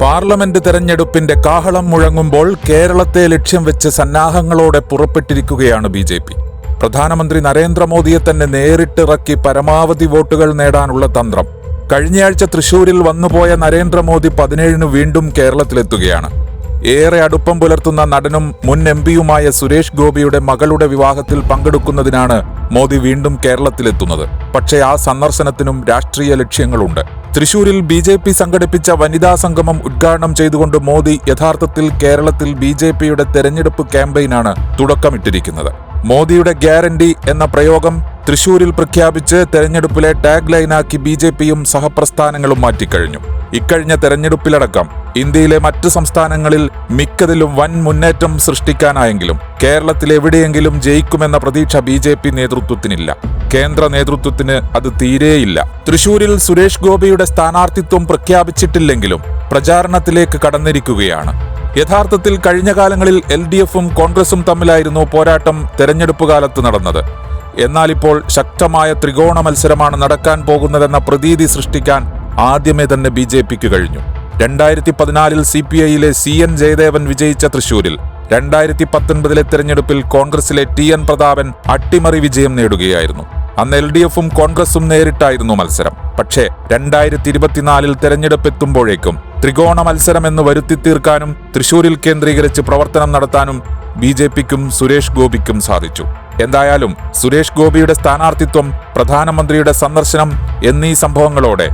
Parliament തെരഞ്ഞെടുപ്പിന്റെ കാഹളം മുഴങ്ങുമ്പോൾ കേരളത്തെ ലക്ഷ്യം വെച്ച് സന്നാഹങ്ങളോടെ പുറപ്പെട്ടിരിക്കുകയാണ് ബി ജെ പി. പ്രധാനമന്ത്രി നരേന്ദ്രമോദിയെ തന്നെ നേരിട്ടിറക്കി പരമാവധി വോട്ടുകൾ നേടാനുള്ള തന്ത്രം. കഴിഞ്ഞയാഴ്ച തൃശൂരിൽ വന്നുപോയ നരേന്ദ്രമോദി പതിനേഴിന് വീണ്ടും കേരളത്തിലെത്തുകയാണ്. ഏറെ അടുപ്പം പുലർത്തുന്ന നടനും മുൻ എം പിയുമായ സുരേഷ് ഗോപിയുടെ മകളുടെ വിവാഹത്തിൽ പങ്കെടുക്കുന്നതിനാണ് മോദി വീണ്ടും കേരളത്തിലെത്തുന്നത്. പക്ഷേ ആ സന്ദർശനത്തിനും രാഷ്ട്രീയ ലക്ഷ്യങ്ങളുണ്ട്. തൃശൂരിൽ ബി ജെ പി സംഘടിപ്പിച്ച വനിതാ സംഗമം ഉദ്ഘാടനം ചെയ്തുകൊണ്ട് മോദി യഥാർത്ഥത്തിൽ കേരളത്തിൽ ബി ജെ പിയുടെ തെരഞ്ഞെടുപ്പ് ക്യാമ്പയിനാണ് തുടക്കമിട്ടിരിക്കുന്നത്. മോദിയുടെ ഗ്യാരണ്ടി എന്ന പ്രയോഗം തൃശൂരിൽ പ്രഖ്യാപിച്ച് തെരഞ്ഞെടുപ്പിലെ ടാഗ് ലൈനാക്കി ബി ജെ പിയും സഹപ്രസ്ഥാനങ്ങളും മാറ്റിക്കഴിഞ്ഞു. ഇക്കഴിഞ്ഞ തെരഞ്ഞെടുപ്പിലടക്കം ഇന്ത്യയിലെ മറ്റ് സംസ്ഥാനങ്ങളിൽ മിക്കതിലും വൻ മുന്നേറ്റം സൃഷ്ടിക്കാനായെങ്കിലും കേരളത്തിൽ എവിടെയെങ്കിലും ജയിക്കുമെന്ന പ്രതീക്ഷ ബി ജെ പി നേതൃത്വത്തിനില്ല. കേന്ദ്ര നേതൃത്വത്തിന് അത് തീരെയില്ല. തൃശൂരിൽ സുരേഷ് ഗോപിയുടെ സ്ഥാനാർത്ഥിത്വം പ്രഖ്യാപിച്ചിട്ടില്ലെങ്കിലും പ്രചാരണത്തിലേക്ക് കടന്നിരിക്കുകയാണ്. യഥാർത്ഥത്തിൽ കഴിഞ്ഞ കാലങ്ങളിൽ എൽ ഡി എഫും കോൺഗ്രസും തമ്മിലായിരുന്നു പോരാട്ടം തെരഞ്ഞെടുപ്പ് കാലത്ത് നടന്നത്. എന്നാൽ ഇപ്പോൾ ശക്തമായ ത്രികോണ മത്സരമാണ് നടക്കാൻ പോകുന്നതെന്ന പ്രതീതി സൃഷ്ടിക്കാൻ ആദ്യമേ തന്നെ ബി ജെ പിക്ക് കഴിഞ്ഞു. രണ്ടായിരത്തി പതിനാലിൽ സി പി ഐയിലെ സി എൻ ജയദേവൻ വിജയിച്ച തൃശൂരിൽ രണ്ടായിരത്തി പത്തൊൻപതിലെ തെരഞ്ഞെടുപ്പിൽ കോൺഗ്രസിലെ ടി എൻ പ്രതാപൻ അട്ടിമറി വിജയം നേടുകയായിരുന്നു. അന്ന് എൽ ഡി എഫും കോൺഗ്രസും നേരിട്ടായിരുന്നു മത്സരം. പക്ഷേ രണ്ടായിരത്തി ഇരുപത്തിനാലിൽ തെരഞ്ഞെടുപ്പ് എത്തുമ്പോഴേക്കും ത്രികോണ മത്സരം എന്ന് വരുത്തി തീർക്കാനും തൃശൂരിൽ കേന്ദ്രീകരിച്ച് പ്രവർത്തനം നടത്താനും ബി ജെ പിക്കും സുരേഷ് ഗോപിക്കും സാധിച്ചു. എന്തായാലും സുരേഷ് ഗോപിയുടെ സ്ഥാനാർത്ഥിത്വം പ്രധാനമന്ത്രിയുടെ സന്ദർശനം എന്നീ സംഭവങ്ങളോടെ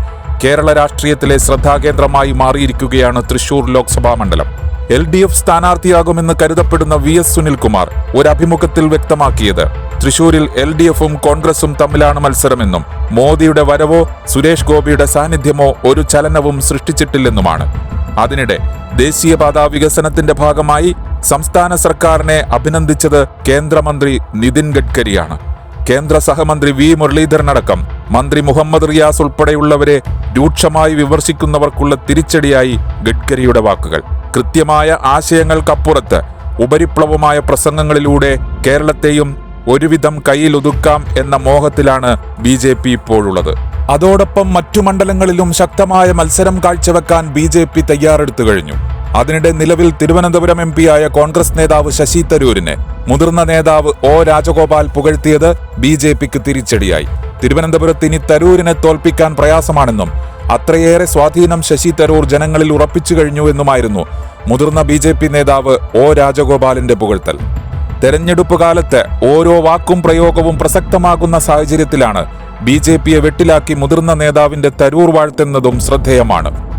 കേരള രാഷ്ട്രീയത്തിലെ ശ്രദ്ധാകേന്ദ്രമായി മാറിയിരിക്കുകയാണ് തൃശൂർ ലോക്സഭാ മണ്ഡലം. എൽ ഡി എഫ് സ്ഥാനാർത്ഥിയാകുമെന്ന് കരുതപ്പെടുന്ന വി എസ് സുനിൽകുമാർ ഒരു അഭിമുഖത്തിൽ വ്യക്തമാക്കിയത് തൃശൂരിൽ എൽ ഡി എഫും കോൺഗ്രസും തമ്മിലാണ് മത്സരമെന്നും മോദിയുടെ വരവോ സുരേഷ് ഗോപിയുടെ സാന്നിധ്യമോ ഒരു ചലനവും സൃഷ്ടിച്ചിട്ടില്ലെന്നുമാണ്. അതിനിടെ ദേശീയപാത വികസനത്തിന്റെ ഭാഗമായി സംസ്ഥാന സർക്കാരിനെ അഭിനന്ദിച്ചത് കേന്ദ്രമന്ത്രി നിതിൻ ഗഡ്കരിയാണ്. കേന്ദ്ര സഹമന്ത്രി വി. മുരളീധരനടക്കം മന്ത്രി മുഹമ്മദ് റിയാസ് ഉൾപ്പെടെയുള്ളവരെ രൂക്ഷമായി വിമർശിക്കുന്നവർക്കുള്ള തിരിച്ചടിയായി ഗഡ്കരിയുടെ വാക്കുകൾ. കൃത്യമായ ആശയങ്ങൾക്കപ്പുറത്ത് ഉപരിപ്ലവമായ പ്രസംഗങ്ങളിലൂടെ കേരളത്തെയും ഒരുവിധം കയ്യിലൊതുക്കാം എന്ന മോഹത്തിലാണ് ബി ജെ പി ഇപ്പോഴുള്ളത്. അതോടൊപ്പം മറ്റു മണ്ഡലങ്ങളിലും ശക്തമായ മത്സരം കാഴ്ചവെക്കാൻ ബി ജെ പി തയ്യാറെടുത്തു കഴിഞ്ഞു. അതിനിടെ നിലവിൽ തിരുവനന്തപുരം എം പിയായ കോൺഗ്രസ് നേതാവ് ശശി തരൂരിനെ മുതിർന്ന നേതാവ് ഒ രാജഗോപാൽ പുകഴ്ത്തിയത് ബി ജെ പിക്ക് തിരിച്ചടിയായി. തിരുവനന്തപുരത്ത് ഇനി തരൂരിനെ തോൽപ്പിക്കാൻ പ്രയാസമാണെന്നും അത്രയേറെ സ്വാധീനം ശശി തരൂർ ജനങ്ങളിൽ ഉറപ്പിച്ചു കഴിഞ്ഞു എന്നുമായിരുന്നു മുതിർന്ന ബി ജെ പി നേതാവ് ഒ രാജഗോപാലിന്റെ പുകഴ്ത്തൽ. തെരഞ്ഞെടുപ്പ് കാലത്ത് ഓരോ വാക്കും പ്രയോഗവും പ്രസക്തമാകുന്ന സാഹചര്യത്തിലാണ് ബി ജെ പിയെ വെട്ടിലാക്കി മുതിർന്ന നേതാവിന്റെ തരൂർ വാഴ്ത്തുന്നതും ശ്രദ്ധേയമാണ്.